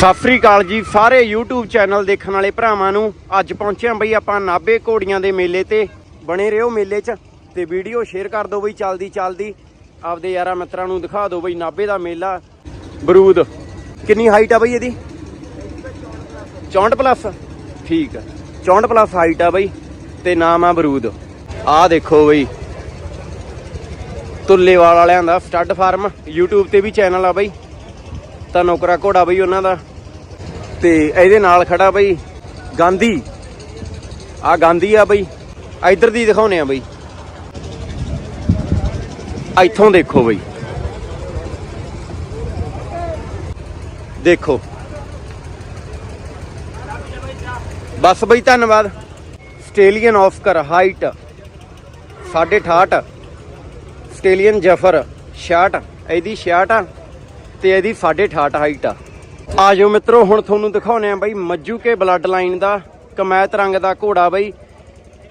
ਸਤਿ ਸ੍ਰੀ ਅਕਾਲ ਜੀ, ਸਾਰੇ YouTube channel ਦੇਖਣ ਵਾਲੇ ਭਰਾਵਾਂ ਨੂੰ। ਅੱਜ ਪਹੁੰਚੇ ਹਾਂ ਬਈ ਆਪਾਂ ਨਾਬੇ ਘੋੜੀਆਂ ਦੇ ਮੇਲੇ ਤੇ। ਬਣੇ ਰਹੋ ਮੇਲੇ 'ਚ ਤੇ ਵੀਡੀਓ ਸ਼ੇਅਰ ਕਰ ਦਿਓ ਬਈ ਚੱਲਦੀ ਚੱਲਦੀ। ਆਪਦੇ ਯਾਰਾਂ ਮਿੱਤਰਾਂ ਨੂੰ ਦਿਖਾ ਦਿਓ ਬਈ ਨਾਬੇ ਦਾ ਮੇਲਾ। ਬਰੂਦ, ਕਿੰਨੀ ਹਾਈਟ ਆ ਬਈ ਇਹਦੀ? 64 ਪਲੱਸ ਠੀਕ ਆ। 64 ਪਲੱਸ ਹਾਈਟ ਆ ਬਈ। ਤੇ ਨਾਮ ਆ ਬਰੂਦ। ਆਹ ਦੇਖੋ ਬਈ। ਤੁੱਲੇਵਾਲ ਵਾਲਿਆਂ ਦਾ ਸਟੱਡ ਫਾਰਮ। YouTube ਤੇ ਵੀ ਚੈਨਲ ਆ ਬਈ। ਤਾਂ ਨੌਕਰਾ ਘੋੜਾ ਬਈ ਉਹਨਾਂ ਦਾ। ਤੇ ਇਹਦੇ ਨਾਲ ਖੜਾ ਬਈ ਗਾਂਧੀ। ਆ ਗਾਂਧੀ ਆ ਬਈ। ਇੱਧਰ ਦੀ ਦਿਖਾਉਨੇ ਆ ਬਈ। ਇੱਥੋਂ ਦੇਖੋ ਬਈ। ਦੇਖੋ। ਬਸ ਬਈ ਧੰਨਵਾਦ। ਆਸਟ੍ਰੇਲੀਅਨ ਆਫਕਰ ਹਾਈਟ 68 ਆਸਟ੍ਰੇਲੀਅਨ ਜਫਰ 66 ਇਹਦੀ 66 ਆ। ਤੇ ਇਹਦੀ 68 ਹਾਈਟ ਆ। ਆ ਜਾਓ ਮਿੱਤਰੋ, ਹੁਣ ਤੁਹਾਨੂੰ ਦਿਖਾਉਨੇ ਆ ਬਈ ਮੱਜੂਕੇ ਬਲੱਡ ਲਾਈਨ ਦਾ ਕਮੈਤ ਰੰਗ ਦਾ ਘੋੜਾ ਬਾਈ।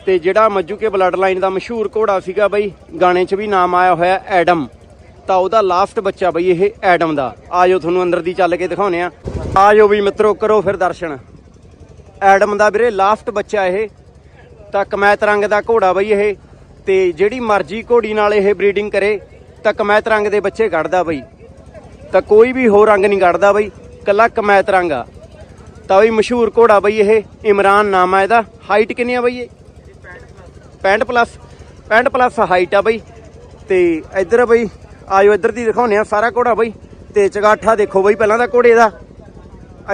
ਤੇ ਜਿਹੜਾ ਮੱਜੂਕੇ ਬਲੱਡ ਲਾਈਨ ਦਾ ਮਸ਼ਹੂਰ ਘੋੜਾ ਸੀਗਾ ਬਈ, ਗਾਣੇ 'ਚ ਵੀ ਨਾਮ ਆਇਆ ਹੋਇਆ ਐਡਮ। ਤਾਂ ਉਹਦਾ ਲਾਸਟ ਬੱਚਾ ਬਈ ਇਹ ਐਡਮ ਦਾ। ਆ ਜਾਓ ਤੁਹਾਨੂੰ ਅੰਦਰ ਦੀ ਚੱਲ ਕੇ ਦਿਖਾਉਨੇ ਆ। ਆ ਜਾਓ ਵੀ ਮਿੱਤਰੋ, ਕਰੋ ਫਿਰ ਦਰਸ਼ਨ। ਐਡਮ ਦਾ ਵੀਰੇ ਲਾਸਟ ਬੱਚਾ ਇਹ। ਤਾਂ ਕਮੈਤ ਰੰਗ ਦਾ ਘੋੜਾ ਬਈ ਇਹ। ਤੇ ਜਿਹੜੀ ਮਰਜ਼ੀ ਘੋੜੀ ਨਾਲ ਇਹ ਬਰੀਡਿੰਗ ਕਰੇ, ਤਾਂ ਕਮੈਤ ਰੰਗ ਦੇ ਬੱਚੇ ਕੱਢਦਾ ਬਈ। ਤਾਂ ਕੋਈ ਵੀ ਹੋਰ ਰੰਗ ਨਹੀਂ ਕੱਢਦਾ ਬਈ, ਕੱਲਾ ਕਮੈਤ ਰੰਗ ਆ। ਤਾਂ ਬਈ ਮਸ਼ਹੂਰ ਘੋੜਾ ਬਈ ਇਹ, ਇਮਰਾਨ ਨਾਮ ਆ ਇਹਦਾ। ਹਾਈਟ ਕਿੰਨੀ ਆ ਬਈ ਇਹ? 65 ਪਲੱਸ 65 ਪਲੱਸ ਹਾਈਟ ਆ ਬਈ। ਤੇ ਇੱਧਰ ਬਈ ਆਜੋ ਇੱਧਰ ਦੀ ਦਿਖਾਉਨੇ ਆ ਸਾਰਾ ਘੋੜਾ ਬਈ। ਤੇ ਚਗਾਠਾ ਦੇਖੋ ਬਈ ਪਹਿਲਾਂ ਦਾ ਘੋੜੇ ਦਾ।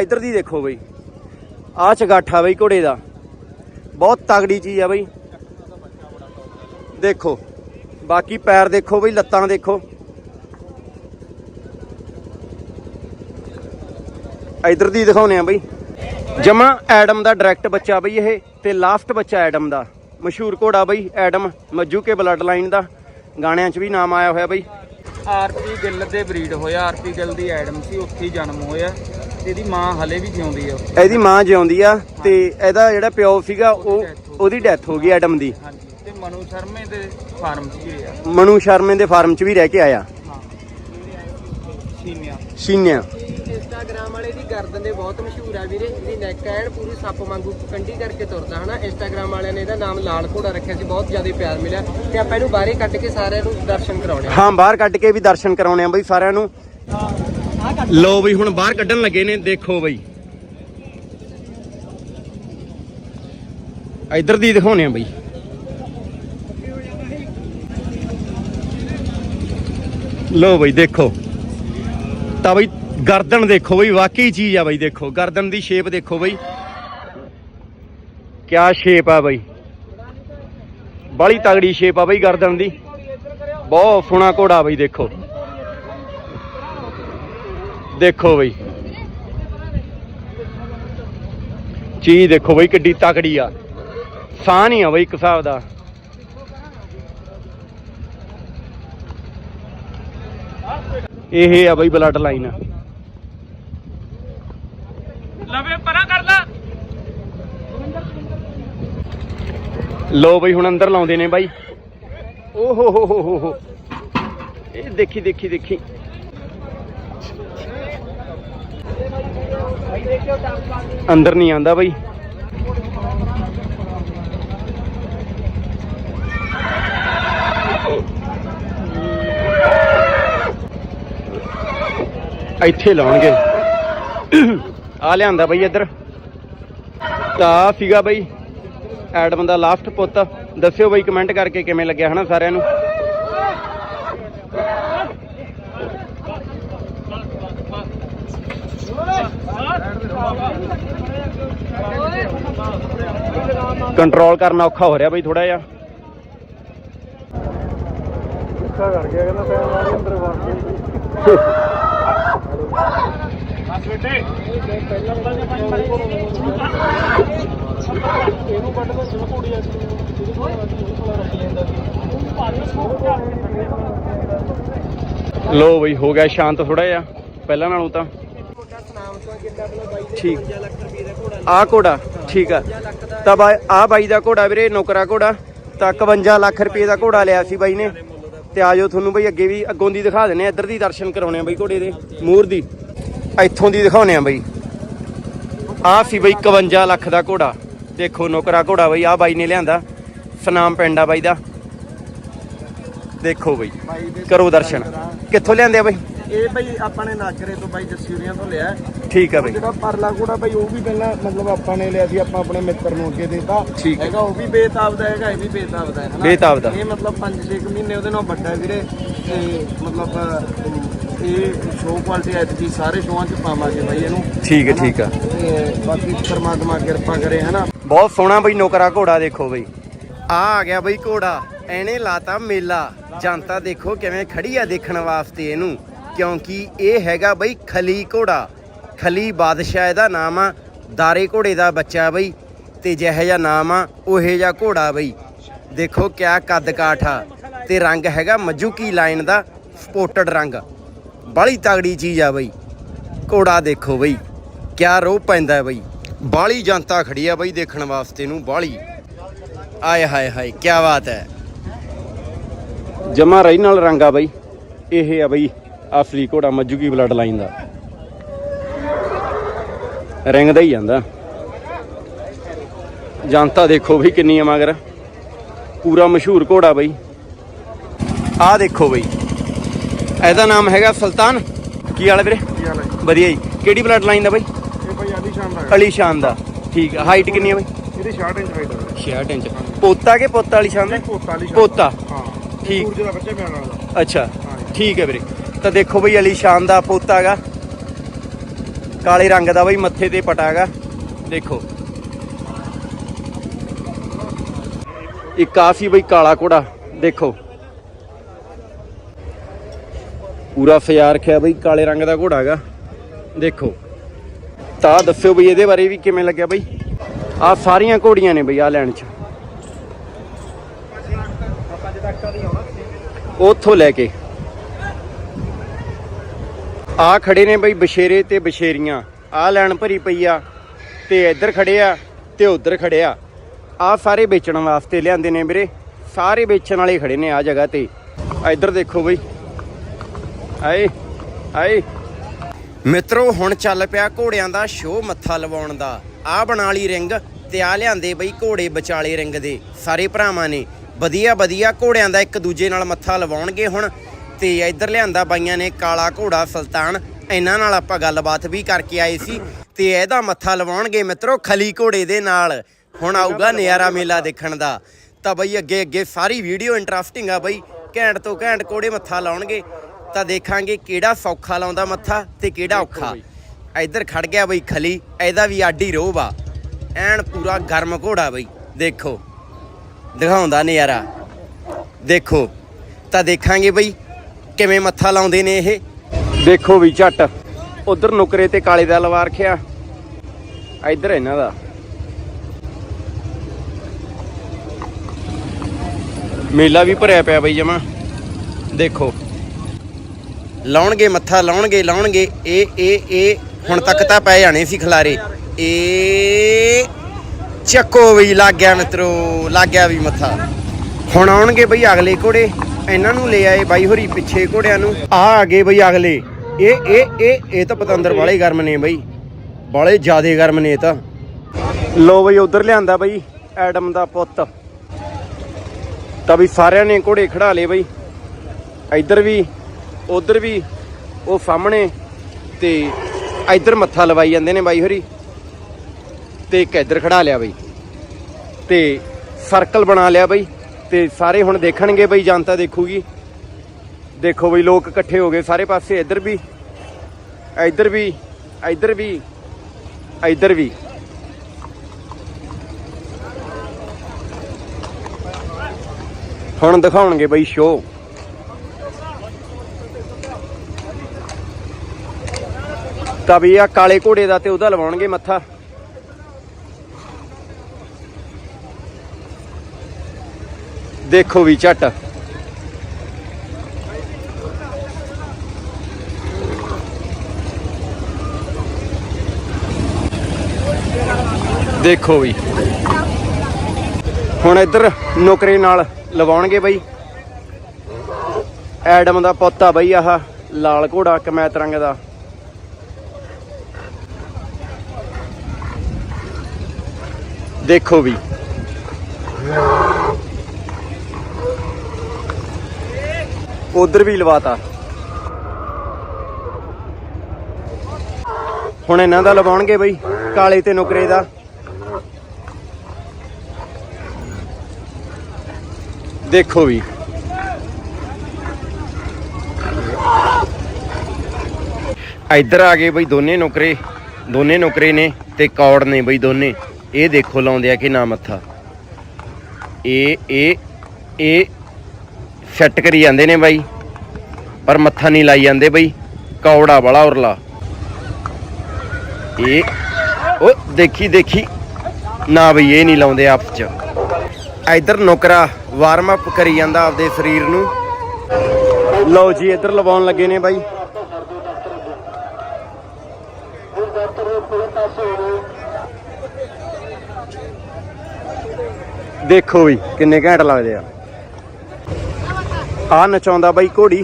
ਇੱਧਰ ਦੀ ਦੇਖੋ ਬਈ। ਆ ਚਗਾਠਾ ਬਈ ਘੋੜੇ ਦਾ। ਬਹੁਤ ਤਗੜੀ ਚੀਜ਼ ਆ ਬਈ। ਦੇਖੋ। ਬਾਕੀ ਪੈਰ ਦੇਖੋ ਬਈ, ਲੱਤਾਂ ਦੇਖੋ। ਇਧਰ ਦੀ ਦਿਖਾਉਨੇ ਆ ਬਈ। ਜਮਾ ਐਡਮ ਦਾ ਡਾਇਰੈਕਟ ਬੱਚਾ ਬਈ ਇਹ ਤੇ ਲਾਸਟ ਬੱਚਾ ਐਡਮ ਦਾ। ਮਸ਼ਹੂਰ ਘੋੜਾ ਬਈ ਐਡਮ ਮੱਜੂ ਕੇ ਬਲੱਡ ਲਾਈਨ ਦਾ। ਗਾਣਿਆਂ 'ਚ ਵੀ ਨਾਮ ਆਇਆ ਹੋਇਆ ਬਈ। ਆਰਪੀ ਗਿੱਲ ਦੇ ਬਰੀਡ ਹੋਇਆ। ਆਰਪੀ ਗਿੱਲ ਦੀ ਐਡਮ ਸੀ ਉੱਥੇ ਹੀ ਜਨਮ ਹੋਇਆ। ਤੇ ਇਹਦੀ ਮਾਂ ਹਲੇ ਵੀ ਜਿਉਂਦੀ ਆ ਇਹਦੀ ਮਾਂ ਜਿਉਂਦੀ ਆ ਤੇ ਇਹਦਾ ਜਿਹੜਾ ਪਿਓ ਸੀਗਾ ਉਹ ਉਹਦੀ ਡੈਥ ਹੋ ਗਈ ਐਡਮ ਦੀ। ਹਾਂਜੀ। ਤੇ ਮਨੂ ਸ਼ਰਮੇ ਦੇ ਫਾਰਮ 'ਚ ਹੀ ਆ ਮਨੂ ਸ਼ਰਮੇ ਦੇ ਫਾਰਮ 'ਚ ਵੀ ਰਹਿ ਕੇ ਆਇਆ। ਹਾਂ। ਸੀਨੀਆ। ਸੀਨਿਆ। ਇੰਸਟਾਗ੍ਰਾਮ ਵਾਲੇ ਦੀ ਗਰਦਨ ਦੇ ਬਹੁਤ ਮਸ਼ਹੂਰ ਆ ਵੀਰੇ ਇਹਦੀ ਨੈਕ ਐਨ ਪੂਰੀ ਸੱਪ ਵਾਂਗੂ ਕੰਢੀ ਕਰਕੇ ਤੁਰਦਾ ਹਨਾ? ਇੰਸਟਾਗ੍ਰਾਮ ਵਾਲਿਆਂ ਨੇ ਇਹਦਾ ਨਾਮ ਲਾਲ ਘੋੜਾ ਰੱਖਿਆ ਸੀ ਬਹੁਤ ਜ਼ਿਆਦਾ ਪਿਆਰ ਮਿਲਿਆ ਤੇ ਆਪਾਂ ਇਹਨੂੰ ਬਾਹਰੇ ਕੱਢ ਕੇ ਸਾਰਿਆਂ ਨੂੰ ਦਰਸ਼ਨ ਕਰਾਉਣੇ ਆ। ਹਾਂ ਬਾਹਰ ਕੱਢ ਕੇ ਵੀ ਦਰਸ਼ਨ ਕਰਾਉਣੇ ਆ ਬਈ ਸਾਰਿਆਂ ਨੂੰ। ਲੋ ਬਈ ਹੁਣ ਬਾਹਰ ਕੱਢਣ ਲੱਗੇ ਨੇ ਦੇਖੋ ਬਈ। ਇੱਧਰ ਦੀ ਦਿਖਾਉਣੇ ਆ ਬਈ। ਲੋ ਬਈ ਦੇਖੋ। ਤਾਂ ਬਈ ਗਰਦਨ ਦੇਖੋ ਬਈ, ਵਾਕਈ ਚੀਜ਼ ਆ ਬਈ, ਦੇਖੋ। ਗਰਦਨ ਦੀ ਸ਼ੇਪ ਦੇਖੋ ਬਈ। ਕਿਆ ਸ਼ੇਪ ਆ ਬਈ। ਬੜੀ ਤਗੜੀ ਸ਼ੇਪ ਆ ਬਈ ਗਰਦਨ ਦੀ। ਬਹੁਤ ਸੋਹਣਾ ਘੋੜਾ ਬਈ, ਦੇਖੋ। ਦੇਖੋ ਬਈ। ਚੀਜ਼ ਦੇਖੋ ਬਈ, ਕਿੱਡੀ ਤਕੜੀ ਆ। ਸਾਹ ਨਹੀਂ ਆ ਬਈ, ਇੱਕ ਹਿਸਾਬ ਦਾ। ਇਹ ਆ ਬਈ ਬਲੱਡ ਲਾਈਨ ਲਵੇ ਪਰਾਂ ਕਰ ਲਾ ਲੋ ਬਈ ਹੁਣ ਅੰਦਰ ਲਾਉਂਦੇ ਨੇ ਬਾਈ। ਓ ਹੋ ਹੋ ਹੋ ਹੋ। ਇਹ ਦੇਖੀ ਦੇਖੀ ਦੇਖੀ। ਅੰਦਰ ਨਹੀਂ ਆਂਦਾ ਬਾਈ। ਇੱਥੇ ਲਾਉਣਗੇ। ਆ ਲਿਆਂਦਾ ਬਈ ਇੱਧਰ। ਤਾਂ ਸੀਗਾ ਬਈ। ਐਡਮ ਦਾ ਲਾਸਟ ਪੁੱਤ। ਦੱਸਿਓ ਬਈ ਕਮੈਂਟ ਕਰਕੇ ਕਿਵੇਂ ਲੱਗਿਆ ਹਨਾ ਸਾਰਿਆਂ ਨੂੰ? ਕੰਟਰੋਲ ਕਰਨਾ ਔਖਾ ਹੋ ਰਿਹਾ ਬਈ ਥੋੜਾ ਜਿਹਾ। ਕਰ ਗਿਆ ਕਹਿੰਦਾ ਪੈਰ ਮਾਰੇ ਅੰਦਰ ਵੜ ਲੋ ਬਈ, ਹੋ ਗਿਆ ਸ਼ਾਂਤ ਥੋੜਾ ਜਿਹਾ। ਪਹਿਲਾਂ ਨਾਲੋਂ ਤਾਂ। ਠੀਕ। ਆ ਘੋੜਾ, ਠੀਕ ਆ। ਤਾਂ ਬਾਈ ਆ ਬਾਈ ਦਾ ਘੋੜਾ ਵੀਰੇ, ਨੌਕਰਾ ਘੋੜਾ। ਤਾਂ 51 ਲੱਖ ਰੁਪਏ ਦਾ ਘੋੜਾ ਲਿਆ ਸੀ ਬਾਈ ਨੇ। ਤੇ ਆਜੋ ਤੁਹਾਨੂੰ ਬਈ ਅੱਗੇ ਵੀ, ਅੱਗੋਂ ਦੀ ਦਿਖਾ ਦਿੰਨੇ ਆ। ਇੱਧਰ ਦੀ ਦਰਸ਼ਨ ਕਰਾਉਣੇ ਆ ਬਈ ਘੋੜੇ ਦੇ। ਮੂਰ ਦੀ। ਇੱਥੋਂ ਦੀ ਦਿਖਾਉਨੇ ਆ ਬਈ। ਆ ਸੀ ਬਈ 51 ਲੱਖ ਦਾ ਘੋੜਾ। ਦੇਖੋ ਨੌਕਰਾ ਘੋੜਾ ਬਈ ਆ ਬਾਈ ਨੇ ਲਿਆਂਦਾ। ਸਨਾਮ ਪਿੰਡ ਆ ਬਾਈ ਦਾ। ਦੇਖੋ ਬਈ ਕਰੋ ਦਰਸ਼ਨ। ਕਿੱਥੋਂ ਲਿਆਂਦੇ ਆ ਬਈ? ਇਹ ਬਈ ਆਪਾਂ ਨੇ ਨਾਗਰੇ ਤੋਂ ਬਾਈ ਜਸੂਰੀਆਂ ਤੋਂ ਲਿਆ। ਠੀਕ ਆ ਬਈ। ਜਿਹੜਾ ਪਰਲਾ ਘੋੜਾ ਬਾਈ ਉਹ ਵੀ ਪਹਿਲਾਂ ਮਤਲਬ ਆਪਾਂ ਨੇ ਲਿਆ ਸੀ ਆਪਾਂ ਆਪਣੇ ਮਿੱਤਰ ਨੂੰ ਅੱਗੇ ਦੇਤਾ। ਹੈਗਾ ਉਹ ਵੀ ਬੇਤਾਬ ਦਾ ਹੈਗਾ ਇਹ ਵੀ ਬੇਤਾਬ ਦਾ ਹੈ ਹਨਾ? ਬੇਤਾਬ ਦਾ। ਇਹ ਮਤਲਬ 5-6 ਮਹੀਨੇ ਉਹਦੇ ਨਾਲ ਵੱਡਾ ਵੀਰੇ। ਤੇ ਮਤਲਬ ਇਹ ਸ਼ੋਅ ਕੁਆਲਿਟੀ ਐਤਕੀ ਸਾਰੇ ਸ਼ੋਆਂ 'ਚ ਪਾਵਾਂਗੇ ਬਾਈ ਇਹਨੂੰ। ਠੀਕ ਹੈ ਠੀਕ ਆ। ਤੇ ਬਾਕੀ ਪਰਮਾਤਮਾ ਕਿਰਪਾ ਕਰੇ ਹਨਾ? ਬਹੁਤ ਸੋਹਣਾ ਬਈ ਨੌਕਰਾ ਘੋੜਾ ਦੇਖੋ ਬਈ। ਆ ਆ ਗਿਆ ਬਈ ਘੋੜਾ ਐਨੇ ਲਾਤਾ ਮੇਲਾ। ਜਨਤਾ ਦੇਖੋ ਕਿਵੇਂ ਖੜੀ ਆ ਦੇਖਣ ਵਾਸਤੇ ਇਹਨੂੰ। ਕਿਉਂਕਿ ਇਹ ਹੈਗਾ ਬਈ ਖਲੀ ਘੋੜਾ। ਖਲੀ ਬਾਦਸ਼ਾਹ ਇਹਦਾ ਨਾਮ ਆ ਦਾਰੇ ਘੋੜੇ ਦਾ ਬੱਚਾ ਬਈ। ਤੇ ਜਿਹੋ ਜਿਹਾ ਨਾਮ ਆ ਉਹੇ ਜਿਹਾ ਘੋੜਾ ਬਈ। ਦੇਖੋ ਕਿਆ ਕੱਦ ਕਾਠ ਤੇ ਰੰਗ ਹੈਗਾ ਮਜੂਕੀ ਲਾਈਨ ਦਾ ਸਪੋਰਟਡ ਰੰਗ। ਬੜੀ ਤਗੜੀ ਚੀਜ਼ ਆ ਬਈ। ਘੋੜਾ ਦੇਖੋ ਬਈ ਕਿਆ ਰੋਹ ਪੈਂਦਾ ਬਈ। ਬਾਲੀ ਜਨਤਾ ਖੜੀ ਆ ਬਈ ਦੇਖਣ ਵਾਸਤੇ ਨੂੰ ਬਾਲੀ। ਆਏ ਹਾਏ ਹਾਏ ਕਿਆ ਬਾਤ ਹੈ। ਜਮਾ ਰਹੀ ਨਾਲ ਰੰਗਾ ਬਈ। ਇਹ ਆ ਬਈ ਅਸਲੀ ਘੋੜਾ ਮੱਜੂਗੀ ਬਲੱਡ ਲਾਈਨ ਦਾ। ਰਿੰਗ ਦਾ ਹੀ ਜਾਂਦਾ। ਜਨਤਾ ਦੇਖੋ ਬਈ ਕਿੰਨੀ ਆ ਮਗਰ। ਪੂਰਾ ਮਸ਼ਹੂਰ ਘੋੜਾ ਬਈ। ਆਹ ਦੇਖੋ ਬਈ। ਇਹਦਾ ਨਾਮ ਹੈਗਾ ਸੁਲਤਾਨ। ਕੀ ਵਾਲਾ ਵੀਰੇ? ਕੀ ਹਾਲ ਹੈ? ਵਧੀਆ ਜੀ। ਕਿਹੜੀ ਬਲੱਡ ਲਾਈਨ ਦਾ ਬਈ? ਇਹ ਬਾਈ ਆਲੀ ਸ਼ਾਨ ਦਾ। ਅਲੀ ਸ਼ਾਨ ਦਾ। ਠੀਕ ਹੈ ਹਾਈਟ ਕਿੰਨੀ ਹੈ ਬਈ? ਇਹਦੀ 66 ਇੰਚ ਹਾਈਟ ਹੈ 66 ਇੰਚ। ਪੋਤਾ ਕੇ ਪੋਤਾ ਵਾਲੀ ਸ਼ਾਨ ਦਾ? ਪੋਤਾ ਸ਼ਾਨ ਪੋਤਾ। ਹਾਂ। ਠੀਕ। ਸੂਰਜ ਦਾ ਬੱਚਾ ਪਿਆਰ ਵਾਲਾ ਅੱਛਾ। ਠੀਕ ਹੈ ਵੀਰੇ। ਤਾਂ ਦੇਖੋ ਬਈ ਅਲੀ ਸ਼ਾਨ ਦਾ ਪੋਤਾ ਹੈਗਾ। ਕਾਲੇ ਰੰਗ ਦਾ ਬਈ ਮੱਥੇ ਤੇ ਪਟਾ ਹੈਗਾ। ਦੇਖੋ। ਆ ਸੀ ਬਈ ਕਾਲਾ ਘੋੜਾ। ਦੇਖੋ। ਪੂਰਾ ਸਜਾ ਰੱਖਿਆ ਬਈ, ਕਾਲੇ ਰੰਗ ਦਾ ਘੋੜਾ ਹੈਗਾ। ਦੇਖੋ। ਤਾਂ ਦੱਸਿਓ ਬਈ ਇਹਦੇ ਬਾਰੇ ਵੀ ਕਿਵੇਂ ਲੱਗਿਆ ਬਈ? ਆ ਸਾਰੀਆਂ ਘੋੜੀਆਂ ਨੇ ਬਈ ਆ ਲੈਣ ਚ। ਉੱਥੋਂ ਲੈ ਕੇ। ਆ ਖੜੇ ਨੇ ਬਈ ਬਸ਼ੇਰੇ ਤੇ ਬਸ਼ੇਰੀਆਂ ਆ ਲੈਣ ਭਰੀ ਪਈ ਆ, ਤੇ ਇੱਧਰ ਖੜੇ ਆ, ਤੇ ਉੱਧਰ ਖੜੇ ਆ। ਆ ਸਾਰੇ ਵੇਚਣ ਵਾਸਤੇ ਲਿਆਂਦੇ ਨੇ ਵੀਰੇ। ਸਾਰੇ ਵੇਚਣ ਵਾਲੇ ਖੜੇ ਨੇ ਆ ਜਗ੍ਹਾ ਤੇ। ਇੱਧਰ ਦੇਖੋ ਬਈ। ਆਏ ਆਏ। ਮਿੱਤਰੋ, ਹੁਣ ਚੱਲ ਪਿਆ ਘੋੜਿਆਂ ਦਾ ਸ਼ੋਅ ਮੱਥਾ ਲਵਾਉਣ ਦਾ। ਆ ਬਣਾ ਲਈ ਰਿੰਗ ਤੇ ਆ ਲਿਆਂਦੇ ਬਈ ਘੋੜੇ ਵਿਚਾਲੇ ਰਿੰਗ ਦੇ। ਸਾਰੇ ਭਰਾਵਾਂ ਨੇ ਵਧੀਆ ਵਧੀਆ ਘੋੜਿਆਂ ਦਾ ਇੱਕ ਦੂਜੇ ਨਾਲ ਮੱਥਾ ਲਵਾਉਣਗੇ ਹੁਣ। ਤੇ ਇੱਧਰ ਲਿਆਂਦਾ ਬਾਈਆਂ ਨੇ ਕਾਲਾ ਘੋੜਾ ਸੁਲਤਾਨ। ਇਹਨਾਂ ਨਾਲ ਆਪਾਂ ਗੱਲਬਾਤ ਵੀ ਕਰਕੇ ਆਏ ਸੀ ਤੇ ਇਹਦਾ ਮੱਥਾ ਲਵਾਉਣਗੇ ਮਿੱਤਰੋ ਖਲੀ ਘੋੜੇ ਦੇ ਨਾਲ। ਹੁਣ ਆਊਗਾ ਨਿਆਰਾ ਮੇਲਾ ਦੇਖਣ ਦਾ। ਤਾਂ ਬਈ ਅੱਗੇ ਅੱਗੇ ਸਾਰੀ ਵੀਡੀਓ ਇੰਟਰਸਟਿੰਗ ਆ ਬਈ। ਘੈਂਟ ਤੋਂ ਘੈਂਟ ਕੋੜੇ ਮੱਥਾ ਲਾਉਣਗੇ। ਤਾਂ ਦੇਖਾਂਗੇ ਕਿਹੜਾ ਸੌਖਾ ਲਾਉਂਦਾ ਮੱਥਾ ਤੇ ਕਿਹੜਾ ਔਖਾ। ਇੱਧਰ ਖੜ ਗਿਆ ਬਈ ਖਲੀ ਇਹਦਾ ਵੀ ਆਡੀ ਰੋਹ ਆ। ਐਨ ਪੂਰਾ ਗਰਮ ਘੋੜਾ ਬਈ। ਦੇਖੋ ਦਿਖਾਉਂਦਾ ਨਜ਼ਾਰਾ। ਦੇਖੋ ਤਾਂ ਦੇਖਾਂਗੇ ਬਈ ਕਿਵੇਂ ਮੱਥਾ ਲਾਉਂਦੇ ਨੇ ਇਹ। ਦੇਖੋ ਵੀ ਝੱਟ ਉਧਰ ਨੁਕਰੇ ਤੇ ਕਾਲੇ ਦਾ ਲਵਾ ਰੱਖਿਆ ਇੱਧਰ ਇਹਨਾਂ ਦਾ। ਮੇਲਾ ਵੀ ਭਰਿਆ ਪਿਆ ਬਈ ਜਮਾ। ਦੇਖੋ। ਲਾਉਣਗੇ, ਮੱਥਾ ਲਾਉਣਗੇ ਲਾਉਣਗੇ। ਇਹ ਇਹ ਇਹ ਹੁਣ ਤੱਕ ਤਾਂ ਪੈ ਜਾਣੇ ਸੀ ਖਲਾਰੇ। ਇਹ ਚੱਕੋ ਵੀ ਲੱਗ ਗਿਆ ਮਿੱਤਰੋ, ਲੱਗ ਗਿਆ ਵੀ ਮੱਥਾ। ਹੁਣ ਆਉਣਗੇ ਬਈ ਅਗਲੇ ਘੋੜੇ। ਇਹਨਾਂ ਨੂੰ ਲੈ ਆਏ ਬਾਈ ਹੋਰੀ ਪਿੱਛੇ ਘੋੜਿਆਂ ਨੂੰ। ਆ ਆ ਗਏ ਬਈ ਅਗਲੇ। ਇਹ ਇਹ ਇਹ ਇਹ ਤਾਂ ਪਤੰਦਰ ਵਾਲੇ ਗਰਮ ਨੇ ਬਈ। ਬਾਲੇ ਜਿਆਦੇ ਗਰਮ ਨੇ ਇਹ ਤਾਂ। ਲੋ ਬਈ, ਉਧਰ ਲਿਆਂਦਾ ਬਈ ਐਡਮ ਦਾ ਪੁੱਤ। ਤਾਂ ਵੀ ਸਾਰਿਆਂ ਨੇ ਘੋੜੇ ਖੜਾ ਲਏ ਬਈ। ਇੱਧਰ ਵੀ ਉਧਰ ਵੀ ਉਹ ਸਾਹਮਣੇ ਤੇ ਇੱਧਰ ਮੱਥਾ ਲਵਾਈ ਜਾਂਦੇ ਨੇ ਬਾਈ ਹੋਰੀ। ਤੇ ਇੱਕ ਇੱਧਰ ਖੜਾ ਲਿਆ ਬਈ। ਤੇ ਸਰਕਲ ਬਣਾ ਲਿਆ ਬਈ। ਤੇ ਸਾਰੇ ਹੁਣ ਦੇਖਣਗੇ ਬਈ, ਜਨਤਾ ਦੇਖੂਗੀ। ਦੇਖੋ ਬਈ, ਲੋਕ ਇਕੱਠੇ ਹੋ ਗਏ ਸਾਰੇ ਪਾਸੇ, ਇੱਧਰ ਵੀ ਇੱਧਰ ਵੀ ਇੱਧਰ ਵੀ ਇੱਧਰ ਵੀ। ਹੁਣ ਦਿਖਾਉਣਗੇ ਬਈ ਸ਼ੋਅ ਤਾਂ ਵੀ ਆ ਕਾਲੇ ਘੋੜੇ ਦਾ ਤੇ ਉਹਦਾ ਲਵਾਉਣਗੇ ਮੱਥਾ। ਦੇਖੋ ਵੀ ਝੱਟ। ਦੇਖੋ ਵੀ। ਹੁਣ ਇੱਧਰ ਨੌਕਰੀ ਨਾਲ ਲਵਾਉਣਗੇ ਬਈ। ਐਡਮ ਦਾ ਪੁੱਤ ਆ ਬਈ ਆਹ ਲਾਲ ਘੋੜਾ ਕਮੈਤ ਰੰਗ ਦਾ। ਦੇਖੋ ਵੀ। ਉਧਰ ਵੀ ਲਵਾਤਾ। ਹੁਣ ਇਹਨਾਂ ਦਾ ਲਵਾਉਣਗੇ ਬਈ, ਕਾਲੇ ਤੇ ਨੁਕਰੇ ਦਾ। ਦੇਖੋ ਵੀ। ਇੱਧਰ ਆ ਗਏ ਬਈ ਦੋਨੇ ਨੁਕਰੇ ਦੋਨੇ ਨੁਕਰੇ ਨੇ ਤੇ ਕੌੜ ਨੇ ਬਈ ਦੋਨੇ। ਇਹ ਦੇਖੋ ਲਾਉਂਦੇ ਆ ਕਿ ਨਾ ਮੱਥਾ। ਇਹ ਇਹ ਇਹ ਸੈੱਟ ਕਰੀ ਜਾਂਦੇ ਨੇ ਬਾਈ। ਪਰ ਮੱਥਾ ਨਹੀਂ ਲਾਈ ਜਾਂਦੇ ਬਈ। ਕੌੜਾ ਵਾਲਾ ਉਰਲਾ। ਇਹ, ਓ ਦੇਖੀ ਦੇਖੀ। ਨਾ ਬਈ, ਇਹ ਨਹੀਂ ਲਾਉਂਦੇ ਆਪ ਚ। ਇੱਧਰ ਨੌਕਰਾ ਵਾਰਮ ਅਪ ਕਰੀ ਜਾਂਦਾ ਆਪਦੇ ਸਰੀਰ ਨੂੰ। ਲਓ ਜੀ, ਇੱਧਰ ਲਵਾਉਣ ਲੱਗੇ ਨੇ ਬਾਈ। ਦੇਖੋ ਵੀ ਕਿੰਨੇ ਘੈਂਟ ਲੱਗਦੇ ਆ। ਆ ਨਚਾਉਂਦਾ ਬਾਈ ਘੋੜੀ।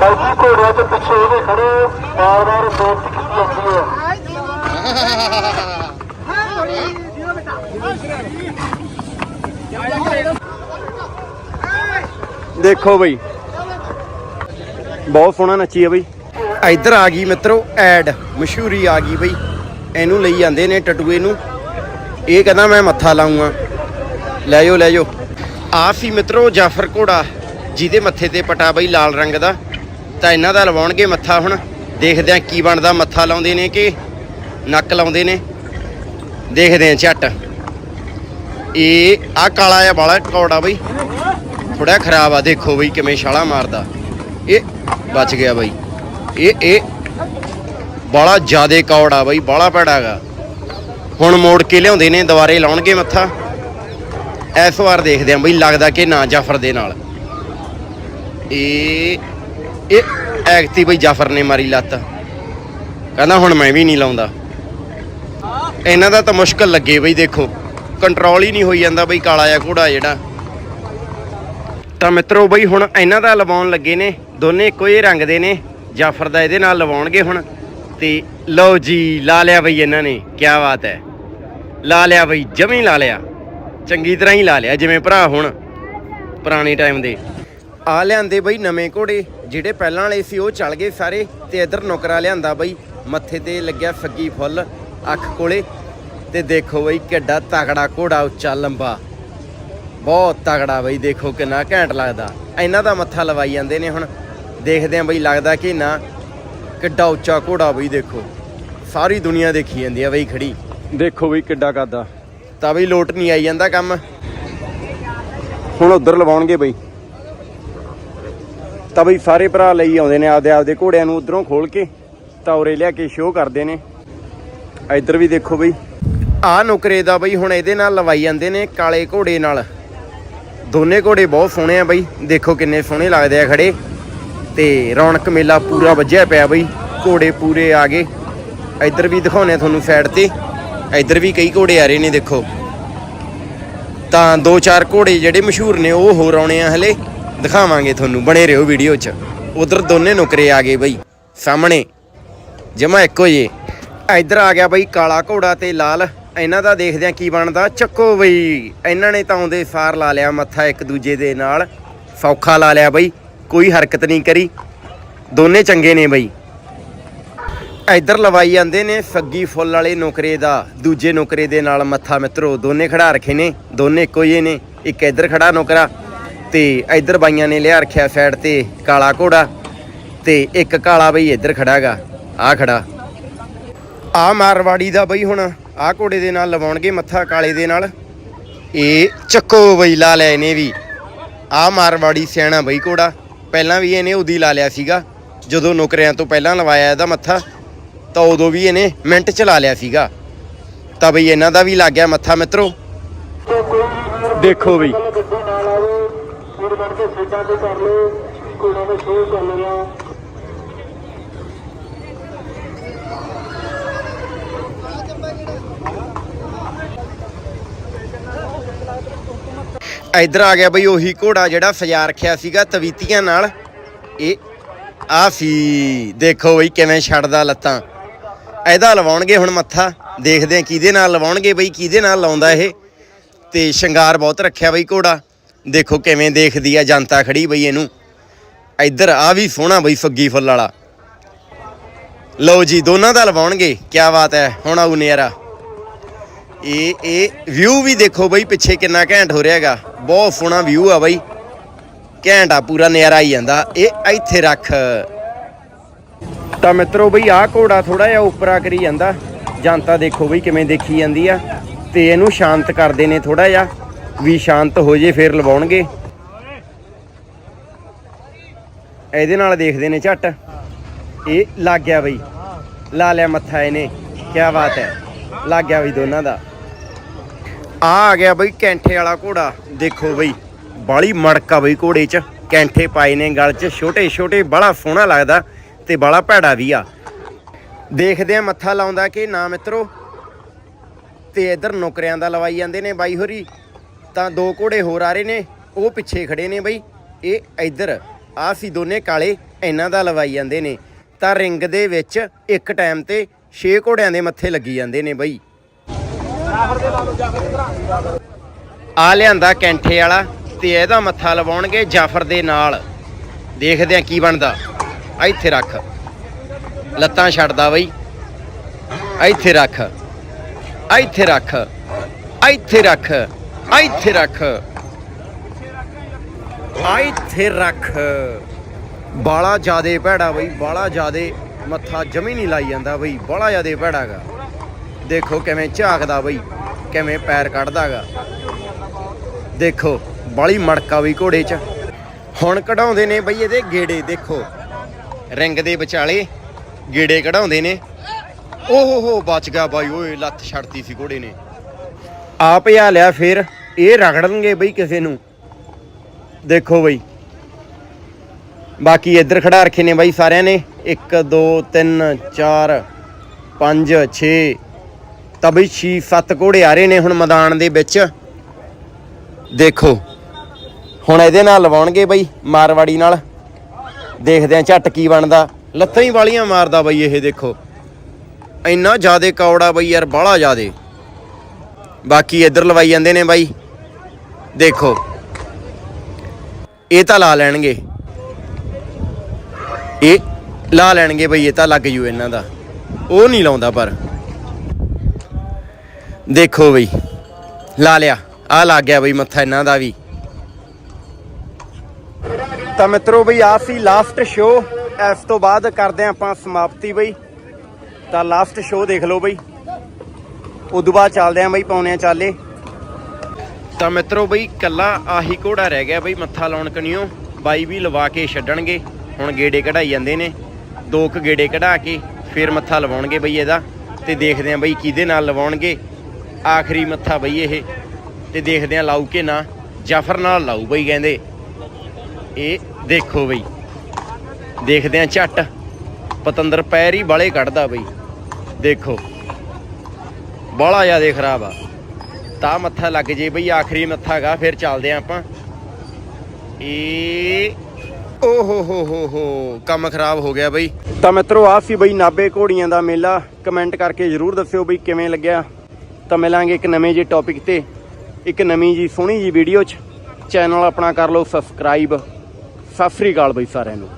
ਬਾਈ ਘੋੜਿਆਂ ਦੇ ਪਿੱਛੇ ਇਹਦੇ ਖੜੇ ਵਾਰ ਬੇਨਤੀ ਕੀਤੀ ਜਾਂਦੀ ਹੈ। ਦੇਖੋ ਬਈ। ਬਹੁਤ ਸੋਹਣਾ ਨੱਚੀ ਆ ਬਈ। ਇੱਧਰ ਆ ਗਈ ਮਿੱਤਰੋ, ਐਡ। ਮਸ਼ਹੂਰੀ ਆ ਗਈ ਬਈ। ਇਹਨੂੰ ਲਈ ਜਾਂਦੇ ਨੇ ਟਟੂਏ ਨੂੰ। ਇਹ ਕਹਿੰਦਾ ਮੈਂ ਮੱਥਾ ਲਾਉਂਗਾ ਲੈ ਜਾਓ ਲੈ ਜਾਓ। ਆ ਸੀ ਮਿੱਤਰੋ ਜਾਫਰ ਘੋੜਾ, ਜਿਹਦੇ ਮੱਥੇ ਤੇ ਪਟਾ ਬਈ ਲਾਲ ਰੰਗ ਦਾ। ਤਾਂ ਇਹਨਾਂ ਦਾ ਲਵਾਉਣਗੇ ਮੱਥਾ ਹੁਣ। ਦੇਖਦੇ ਆ ਕੀ ਬਣਦਾ। ਮੱਥਾ ਲਾਉਂਦੇ ਨੇ ਕਿ ਨੱਕ ਲਾਉਂਦੇ ਨੇ। ਦੇਖਦੇ ਆ ਝੱਟ। ਇਹ ਆ ਕਾਲਾ ਆ ਬਾਲਾ ਕੌੜਾ ਬਈ। ਥੋੜਾ ਖਰਾਬ ਆ, ਦੇਖੋ ਬਈ ਕਿਵੇਂ ਛਾਲਾ ਮਾਰਦਾ। ਇਹ ਬਚ ਗਿਆ ਬਈ। ਇਹ ਇਹ ਬਾਲਾ ਜਿਆਦੇ ਕੌੜਾ ਬਈ ਬਾਲਾ ਭੈੜਾਗਾ ਹੁਣ ਮੋੜ ਕੇ ਲਿਆਉਂਦੇ ਨੇ, ਦੁਬਾਰੇ ਲਾਉਣਗੇ ਮੱਥਾ। ਇਸ ਵਾਰ ਦੇਖਦੇ ਆਂ ਬਈ, ਲੱਗਦਾ ਕਿ ਨਾ ਜਾਫਰ ਦੇ ਨਾਲ। ਇਹ ਇਹ ਐਕਤੀ ਬਈ ਜਾਫਰ ਨੇ ਮਾਰੀ ਲੱਤ। ਕਹਿੰਦਾ ਹੁਣ ਮੈਂ ਵੀ ਨਹੀਂ ਲਾਉਂਦਾ। ਇਹਨਾਂ ਦਾ ਤਾਂ ਮੁਸ਼ਕਲ ਲੱਗੇ ਬਈ, ਦੇਖੋ। ਕੰਟਰੋਲ ਹੀ ਨਹੀਂ ਹੋਈ ਜਾਂਦਾ ਬਈ, ਕਾਲਾ ਜਿਹਾ ਘੋੜਾ ਜਿਹੜਾ। ਤਾਂ ਮਿੱਤਰੋ ਬਈ, ਹੁਣ ਇਹਨਾਂ ਦਾ ਲਵਾਉਣ ਲੱਗੇ ਨੇ। ਦੋਨੇ ਇੱਕੋ ਹੀ ਰੰਗ ਦੇ ਨੇ। ਜਾਫਰ ਦਾ ਇਹਦੇ ਨਾਲ ਲਵਾਉਣਗੇ ਹੁਣ। ਤੇ ਲਓ ਜੀ, ਲਾ ਲਿਆ ਬਈ ਇਹਨਾਂ ਨੇ। ਕੀ ਬਾਤ ਹੈ। ਲਾ ਲਿਆ ਬਈ, ਜਮੀ ਲਾ ਲਿਆ। ਚੰਗੀ ਤਰ੍ਹਾਂ ਹੀ ਲਾ ਲਿਆ, ਜਿਵੇਂ ਭਰਾ ਹੁਣ, ਪੁਰਾਣੇ ਟਾਈਮ ਦੇ। ਆ ਲਿਆਂਦੇ ਬਈ ਨਵੇਂ ਘੋੜੇ, ਜਿਹੜੇ ਪਹਿਲਾਂ ਵਾਲੇ ਸੀ, ਉਹ ਚਲ ਗਏ ਸਾਰੇ। ਤੇ ਇਧਰ ਨੁਕਰਾ ਲਿਆਂਦਾ ਬਈ, ਮੱਥੇ ਤੇ ਲੱਗਿਆ ਸੱਗੀ ਫੁੱਲ, ਅੱਖ ਕੋਲੇ। ਤੇ ਦੇਖੋ ਬਈ ਕਿੱਡਾ ਤਕੜਾ ਘੋੜਾ ਉੱਚਾ ਲੰਬਾ। ਬਹੁਤ ਤਗੜਾ ਬਈ ਦੇਖੋ ਕਿੰਨਾ ਘੈਂਟ ਲੱਗਦਾ। ਇਹਨਾਂ ਦਾ ਮੱਥਾ ਲਵਾਈ ਜਾਂਦੇ ਨੇ ਹੁਣ। ਦੇਖਦੇ ਆਂ ਬਈ ਲੱਗਦਾ ਕਿ ਨਾ। ਕਿੱਡਾ ਉੱਚਾ ਘੋੜਾ ਬਈ ਦੇਖੋ। ਸਾਰੀ ਦੁਨੀਆ ਦੇਖੀ ਜਾਂਦੀ ਆ ਬਈ ਖੜੀ। ਦੇਖੋ ਬਈ ਕਿੱਡਾ ਕਰਦਾ ਤਾਂ ਬਈ ਲੋਟ ਨਹੀਂ ਆਈ ਜਾਂਦਾ ਕੰਮ। ਹੁਣ ਉਧਰ ਲਵਾਉਣਗੇ ਬਈ। ਤਾਂ ਬਈ ਸਾਰੇ ਭਰਾ ਲਈ ਆਉਂਦੇ ਨੇ ਆਪਦੇ ਆਪਦੇ ਘੋੜਿਆਂ ਨੂੰ ਉਧਰੋਂ ਖੋਲ ਕੇ। ਤਾਂ ਉਰੇ ਲਿਆ ਕੇ ਸ਼ੋਅ ਕਰਦੇ ਨੇ। ਇੱਧਰ ਵੀ ਦੇਖੋ ਬਈ। ਆ ਨੁਕਰੇ ਦਾ ਬਈ, ਹੁਣ ਇਹਦੇ ਨਾਲ ਲਵਾਈ ਜਾਂਦੇ ਨੇ ਕਾਲੇ ਘੋੜੇ ਨਾਲ। ਦੋਨੇ ਘੋੜੇ ਬਹੁਤ ਸੋਹਣੇ ਆ ਬਈ, ਦੇਖੋ ਕਿੰਨੇ ਸੋਹਣੇ ਲੱਗਦੇ ਆ ਖੜੇ। ਤੇ ਰੌਣਕ ਮੇਲਾ ਪੂਰਾ ਵੱਜਿਆ ਪਿਆ ਬਈ, ਘੋੜੇ ਪੂਰੇ ਆ ਗਏ। ਇੱਧਰ ਵੀ ਦਿਖਾਉਣੇ ਆ ਤੁਹਾਨੂੰ ਸਾਈਡ ਤੇ। ਇੱਧਰ ਵੀ ਕਈ ਘੋੜੇ ਆ ਰਹੇ ਨੇ, ਦੇਖੋ। ਤਾਂ ਦੋ ਚਾਰ ਘੋੜੇ ਜਿਹੜੇ ਮਸ਼ਹੂਰ ਨੇ, ਉਹ ਹੋਰ ਆਉਣੇ ਆ ਹਲੇ। ਦਿਖਾਵਾਂਗੇ ਤੁਹਾਨੂੰ ਬਣੇ ਰਹੋ ਵੀਡੀਓ 'ਚ। ਉਧਰ ਦੋਨੇ ਨੁਕਰੇ ਆ ਗਏ ਬਈ, ਸਾਹਮਣੇ। ਜਮਾ ਇੱਕੋ ਜੇ ਇੱਧਰ ਆ ਗਿਆ ਬਈ ਕਾਲਾ ਘੋੜਾ ਤੇ ਲਾਲ। ਇਹਨਾਂ ਦਾ ਦੇਖਦੇ ਆ ਕੀ ਬਣਦਾ। ਚੱਕੋ ਬਈ, ਇਹਨਾਂ ਨੇ ਤਾਂ ਆਉਂਦੇ ਸਾਰ ਲਾ ਲਿਆ ਮੱਥਾ ਇੱਕ ਦੂਜੇ ਦੇ ਨਾਲ। ਸੌਖਾ ਲਾ ਲਿਆ ਬਈ, ਕੋਈ ਹਰਕਤ ਨਹੀਂ ਕਰੀ। ਦੋਨੇ ਚੰਗੇ ਨੇ ਬਈ। ਇੱਧਰ ਲਵਾਈ ਜਾਂਦੇ ਨੇ ਸੱਗੀ ਫੁੱਲ ਵਾਲੇ ਨੌਕਰੇ ਦਾ, ਦੂਜੇ ਨੌਕਰੇ ਦੇ ਨਾਲ ਮੱਥਾ ਮਿੱਤਰੋ, ਦੋਨੇ ਖੜਾ ਰੱਖੇ ਨੇ, ਦੋਨੇ ਇੱਕੋ ਜਿਹੇ ਨੇ, ਇੱਕ ਇੱਧਰ ਖੜਾ ਨੌਕਰਾ ਤੇ ਇੱਧਰ ਬਾਈਆਂ ਨੇ ਲਿਆ ਰੱਖਿਆ ਸਾਈਡ ਤੇ ਕਾਲਾ ਘੋੜਾ ਤੇ ਇੱਕ ਕਾਲਾ ਬਈ ਇੱਧਰ ਖੜਾਗਾ ਆ ਖੜਾ। ਆ ਮਾਰਵਾੜੀ ਦਾ ਬਈ ਹੁਣ। ਆ ਘੋੜੇ ਦੇ ਨਾਲ ਲਵਾਉਣਗੇ ਮੱਥਾ ਕਾਲੇ ਦੇ ਨਾਲ। ਇਹ ਚੱਕੋ ਬਈ ਲਾ ਲਿਆ ਇਹਨੇ ਵੀ। ਆ ਮਾਰਵਾੜੀ ਸਿਆਣਾ ਬਈ ਘੋੜਾ। ਪਹਿਲਾਂ ਵੀ ਇਹਨੇ ਉਦੀ ਲਾ ਲਿਆ ਸੀਗਾ। ਜਦੋਂ ਨੌਕਰੀਆਂ ਤੋਂ ਪਹਿਲਾਂ ਲਵਾਇਆ ਇਹਦਾ ਮੱਥਾ ਤਾਂ ਉਦੋਂ ਵੀ ਇਹਨੇ ਮਿੰਟ ਚ ਲਾ ਲਿਆ ਸੀਗਾ। ਤਾਂ ਬਈ ਇਹਨਾਂ ਦਾ ਵੀ ਲੱਗ ਗਿਆ ਮੱਥਾ ਮਿੱਤਰੋ। ਦੇਖੋ ਬਈ। ਗੱਡੀ ਨਾਲ ਆਵੇ ਵੀਰ ਬਣ ਕੇ ਸੀਟਾਂ ਤੇ ਕਰ ਲਓ। ਘੋੜਿਆਂ ਦਾ ਸ਼ੋਅ ਚੱਲ ਰਿਹਾ। ਇੱਧਰ ਆ ਗਿਆ ਬਈ ਉਹੀ ਘੋੜਾ ਜਿਹੜਾ ਸਜਾ ਰੱਖਿਆ ਸੀਗਾ ਤਵੀਤੀਆਂ ਨਾਲ। ਇਹ ਆ ਸੀ। ਦੇਖੋ ਬਈ ਕਿਵੇਂ ਛੱਡਦਾ ਲੱਤਾਂ। ਇਹਦਾ ਲਵਾਉਣਗੇ ਹੁਣ ਮੱਥਾ। ਦੇਖਦੇ ਆ ਕਿਹਦੇ ਨਾਲ ਲਵਾਉਣਗੇ ਬਈ, ਕਿਹਦੇ ਨਾਲ ਲਾਉਂਦਾ ਇਹ। ਤੇ ਸ਼ਿੰਗਾਰ ਬਹੁਤ ਰੱਖਿਆ ਬਈ ਘੋੜਾ। ਦੇਖੋ ਕਿਵੇਂ ਦੇਖਦੀ ਆ ਜਨਤਾ ਖੜੀ ਬਈ ਇਹਨੂੰ। ਇੱਧਰ ਆ ਵੀ ਸੋਹਣਾ ਬਈ ਫੱਗੀ ਫੁੱਲ ਵਾਲਾ। ਲਓ ਜੀ, ਦੋਨਾਂ ਦਾ ਲਵਾਉਣਗੇ। ਕੀ ਬਾਤ ਹੈ, ਹੁਣ ਆਉ ਨਜ਼ਾਰਾ। ਇਹ ਇਹ ਵਿਊ ਵੀ ਦੇਖੋ ਬਈ ਪਿੱਛੇ ਕਿੰਨਾ ਘੈਂਟ ਹੋ ਰਿਹਾ ਹੈਗਾ। ਬਹੁਤ ਸੋਹਣਾ ਵਿਊ ਆ ਬਈ। ਘੈਂਟ ਆ, ਪੂਰਾ ਨਜ਼ਾਰਾ ਆਈ ਜਾਂਦਾ। ਇਹ ਇੱਥੇ ਰੱਖ। ਤਾਂ ਮਿੱਤਰੋ ਬਈ, ਆਹ ਘੋੜਾ ਥੋੜਾ ਜਿਹਾ ਉੱਪਰਾ ਕਰੀ ਜਾਂਦਾ। ਜਨਤਾ ਦੇਖੋ ਬਈ ਕਿਵੇਂ ਦੇਖੀ ਜਾਂਦੀ ਆ। ਤੇ ਇਹਨੂੰ ਸ਼ਾਂਤ ਕਰਦੇ ਨੇ ਥੋੜਾ ਜਿਹਾ। ਵੀ ਸ਼ਾਂਤ ਹੋ ਜੇ, ਫਿਰ ਲਵਾਉਣਗੇ। ਇਹਦੇ ਨਾਲ ਦੇਖਦੇ ਨੇ ਝੱਟ। ਇਹ ਲੱਗ ਗਿਆ ਬਈ। ਲਾ ਲਿਆ ਮੱਥਾ ਇਹਨੇ। ਕੀ ਬਾਤ ਹੈ। ਲੱਗ ਗਿਆ ਬਈ ਦੋਨਾਂ ਦਾ। ਆ ਆ ਗਿਆ ਬਈ ਕੈਂਠੇ ਵਾਲਾ ਘੋੜਾ। ਦੇਖੋ ਬਈ, ਬਾਲੀ ਮੜਕਾ ਬਈ ਘੋੜੇ 'ਚ। ਕੈਂਠੇ ਪਾਏ ਨੇ ਗਲ 'ਚ। ਛੋਟੇ ਛੋਟੇ ਬੜਾ ਸੋਹਣਾ ਲੱਗਦਾ ਤੇ ਬੜਾ ਭੈੜਾ ਵੀ ਆ। ਦੇਖਦੇ ਆ ਮੱਥਾ ਲਾਉਂਦਾ ਕਿ ਨਾ ਮਿੱਤਰੋ। ਤੇ ਇਧਰ ਨੌਕਰਿਆਂ ਦਾ ਲਵਾਈ ਜਾਂਦੇ ਨੇ ਬਾਈ ਹੋਰੀ। ਤਾਂ ਦੋ ਘੋੜੇ ਹੋਰ ਆ ਰਹੇ ਨੇ। ਉਹ ਪਿੱਛੇ ਖੜੇ ਨੇ ਬਈ। ਇਹ ਇਧਰ, ਆ ਸੀ ਦੋਨੇ ਕਾਲੇ, ਇਹਨਾਂ ਦਾ ਲਵਾਈ ਜਾਂਦੇ ਨੇ। ਤਾਂ ਰਿੰਗ ਦੇ ਵਿੱਚ ਇੱਕ ਟਾਈਮ ਤੇ 6 ਘੋੜਿਆਂ ਦੇ ਮੱਥੇ ਲੱਗੀ ਜਾਂਦੇ ਨੇ ਬਈ। ਆ ਲਿਆਂਦਾ ਕੈਂਠੇ ਵਾਲਾ ਤੇ ਇਹਦਾ ਮੱਥਾ ਲਵਾਉਣਗੇ ਜਾਫਰ ਦੇ ਨਾਲ। ਦੇਖਦੇ ਆ ਕੀ ਬਣਦਾ। ਆ ਇੱਥੇ ਰੱਖ। ਲੱਤਾਂ ਛੱਡਦਾ ਬਈ। ਆ ਇੱਥੇ ਰੱਖ। ਆ ਇੱਥੇ ਰੱਖ। ਆ ਇੱਥੇ ਰੱਖ। ਆ ਇੱਥੇ ਰੱਖ। ਆ ਇੱਥੇ ਰੱਖ। ਬਾਲਾ ਜਿਆਦੇ ਭੈੜਾ ਬਈ। ਬਾਲਾ ਜਿਆਦੇ ਮੱਥਾ ਜਮੀ ਨਹੀਂ ਲਾਈ ਜਾਂਦਾ ਬਈ। ਬਾਲਾ ਜਿਆਦੇ ਭੈੜਾਗਾ ਦੇਖੋ ਕਿਵੇਂ ਝਾਕਦਾ ਬਈ, ਕਿਵੇਂ ਪੈਰ ਕੱਢਦਾਗਾ। ਦੇਖੋ, ਬਾਲੀ ਮੜਕਾ ਵੀ ਘੋੜੇ 'ਚ। ਹੁਣ ਕਢਾਉਂਦੇ ਨੇ ਬਈ ਇਹਦੇ ਗੇੜੇ, ਦੇਖੋ। ਰਿੰਗ ਦੇ ਵਿਚਾਲੇ ਗੇੜੇ ਕਢਾਉਂਦੇ ਨੇ। ਓ ਹੋ ਹੋ ਬਚ ਗਿਆ ਬਾਈ, ਓਏ, ਲੱਤ ਛੱਡਤੀ ਸੀ ਘੋੜੇ ਨੇ। ਆਪ ਆ ਲਿਆ ਫਿਰ, ਇਹ ਰਗੜਨਗੇ ਬਈ ਕਿਸੇ ਨੂੰ। ਦੇਖੋ ਬਈ। ਬਾਕੀ ਇੱਧਰ ਖੜਾ ਰੱਖੇ ਨੇ ਬਾਈ ਸਾਰਿਆਂ ਨੇ। 1 2 3 4 5 6 ਤਾਂ ਬਈ 6 7 ਘੋੜੇ ਆ ਰਹੇ ਨੇ ਹੁਣ ਮੈਦਾਨ ਦੇ ਵਿੱਚ। ਦੇਖੋ, ਹੁਣ ਇਹਦੇ ਨਾਲ ਲਵਾਉਣਗੇ ਬਈ ਮਾਰਵਾੜੀ ਨਾਲ। ਦੇਖਦੇ ਆ ਝੱਟ ਕੀ ਬਣਦਾ। ਲੱਤਾਂ ਹੀ ਵਾਲੀਆਂ ਮਾਰਦਾ ਬਈ ਇਹ ਦੇਖੋ। ਇੰਨਾ ਜ਼ਿਆਦੇ ਕੌੜਾ ਬਈ ਯਾਰ, ਬਾਹਲਾ ਜ਼ਿਆਦੇ। ਬਾਕੀ ਇੱਧਰ ਲਵਾਈ ਜਾਂਦੇ ਨੇ ਬਾਈ। ਦੇਖੋ, ਇਹ ਤਾਂ ਲਾ ਲੈਣਗੇ। ਇਹ ਲਾ ਲੈਣਗੇ ਬਈ, ਇਹ ਤਾਂ ਲੱਗ ਜੂ ਇਹਨਾਂ ਦਾ। ਉਹ ਨਹੀਂ ਲਾਉਂਦਾ ਪਰ। ਦੇਖੋ ਬਈ। ਲਾ ਲਿਆ। ਆ ਲੱਗ ਗਿਆ ਬਈ ਮੱਥਾ ਇਹਨਾਂ ਦਾ ਵੀ। ਤਾਂ ਮਿੱਤਰੋ ਬਈ ਆ ਸੀ ਲਾਸਟ ਸ਼ੋ ਇਸ ਤੋਂ ਬਾਅਦ ਕਰਦੇ ਹਾਂ ਆਪਾਂ ਸਮਾਪਤੀ ਬਈ। ਤਾਂ ਲਾਸਟ ਸ਼ੋ ਦੇਖ ਲਓ ਬਈ। ਉਦੋਂ ਬਾਅਦ ਚੱਲਦੇ ਆਂ ਬਈ ਪਾਉਣੇ ਆ ਚਾਲੇ। ਤਾਂ ਮਿੱਤਰੋ ਬਈ ਕੱਲਾ ਆਹੀ ਘੋੜਾ ਰਹਿ ਗਿਆ ਬਈ, ਮੱਥਾ ਲਾਉਣ ਕਣੀਓ। ਬਾਈ ਵੀ ਲਵਾ ਕੇ ਛੱਡਣਗੇ। ਹੁਣ ਗੇੜੇ ਕਢਾਈ ਜਾਂਦੇ ਨੇ। ਦੋ ਕੁ ਗੇੜੇ ਕਢਾ ਕੇ, ਫਿਰ ਮੱਥਾ ਲਵਾਉਣਗੇ ਬਈ ਇਹਦਾ। ਤੇ ਦੇਖਦੇ ਆਂ ਬਈ ਕਿਹਦੇ ਨਾਲ ਲਵਾਉਣਗੇ। ਆਖਰੀ ਮੱਥਾ ਬਈ ਇਹ। ਤੇ ਦੇਖਦੇ ਆਂ ਲਾਊ ਕਿ ਨਾ। ਜਾਫਰ ਨਾਲ ਲਾਊ ਬਈ ਕਹਿੰਦੇ। ਇਹ ਦੇਖੋ ਬਈ। ਦੇਖਦੇ ਆਂ ਝੱਟ। ਪਤੰਦਰ ਪੈਰ ਹੀ ਬਾਲੇ ਕੱਢਦਾ ਬਈ। ਦੇਖੋ। ਬਾਲਾ ਜ਼ਿਆਦਾ ਖਰਾਬ ਆ। ਤਾਂ ਮੱਥਾ ਲੱਗ ਜੇ ਬਈ, ਆਖਰੀ ਮੱਥਾ ਹੈਗਾ ਫਿਰ ਚੱਲਦੇ ਆਂ ਆਪਾਂ। ਇਹ ਓ ਹੋ ਹੋ ਹੋ ਹੋ। ਕੰਮ ਖਰਾਬ ਹੋ ਗਿਆ ਬਈ। ਤਾਂ ਮਿੱਤਰੋ ਆ ਸੀ ਬਈ ਨਾਬੇ ਘੋੜੀਆਂ ਦਾ ਮੇਲਾ। ਕਮੈਂਟ ਕਰਕੇ ਜਰੂਰ ਦੱਸਿਓ ਬਈ ਕਿਵੇਂ ਲੱਗਿਆ। ਤਾਂ ਮਿਲਾਂਗੇ ਇੱਕ ਨਵੇਂ ਜਿਹੇ ਟੌਪਿਕ ਤੇ, ਇੱਕ ਨਵੀਂ ਜੀ ਸੋਹਣੀ ਜੀ ਵੀਡੀਓ 'ਚ। ਚੈਨਲ ਆਪਣਾ ਕਰ ਲਓ ਸਬਸਕ੍ਰਾਈਬ ਸਤਿ ਸ੍ਰੀ ਅਕਾਲ ਬਈ ਸਾਰਿਆਂ ਨੂੰ।